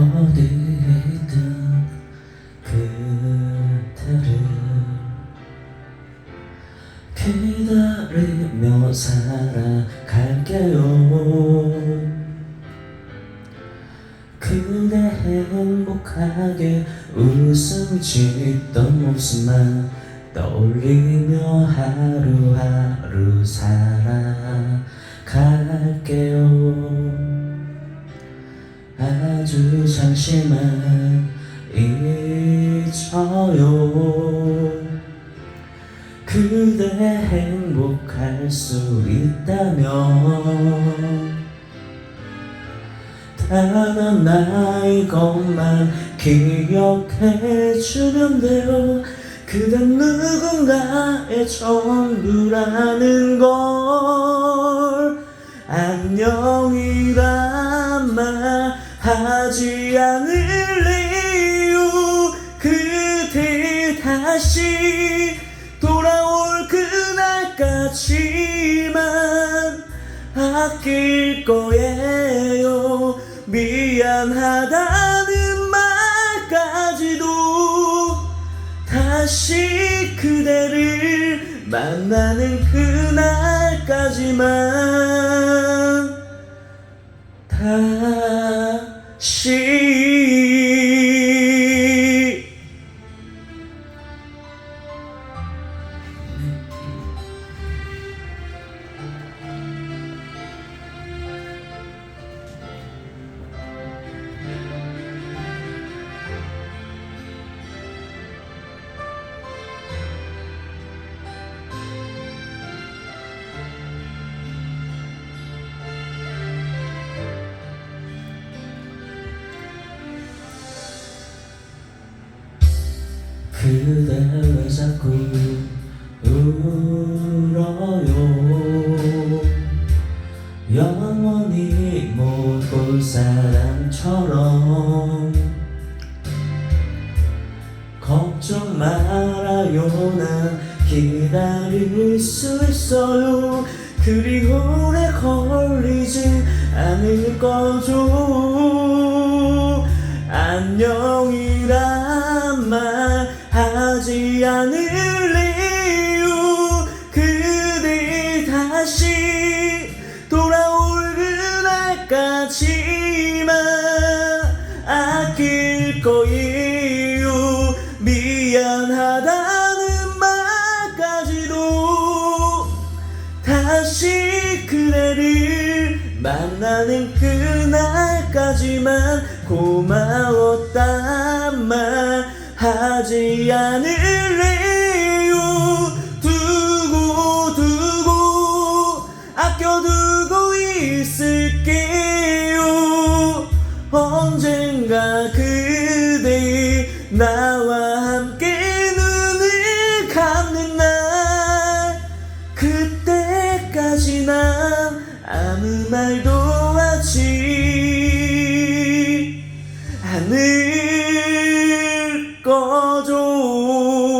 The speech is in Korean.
어디에 있든 그대를 기다리며 살아갈게요. 그대 행복하게 웃음 짓던 모습만 떠올리며 하루하루 살아갈게요 잠시만 잊어요. 그대 행복할 수 있다면 단 하나의 것만 기억해주면 돼요. 그댄 누군가의 전부라는 걸 안녕이란 말 하지 않을래요 그대 다시 돌아올 그날까지만 아낄 거예요. 미안하다는 말까지도 다시 그대를 만나는 그날까지만 그대 왜 자꾸 울어요. 영원히 못 볼 사람처럼 걱정 말아요. 난 기다릴 수 있어요. 그리 오래 걸리진 않을 거죠. 말 하지 않을래요 그대 다시 돌아올 그날까지만 아낄 거예요. 미안하다는 말까지도 다시 그대를 만나는 그날까지만 고마웠단 말 하지 않을래요? 두고 두고 아껴두고 있을게요. 언젠가 그대 나와 함께 눈을 감는 날 그때까지 난 아무 말도 Ooh.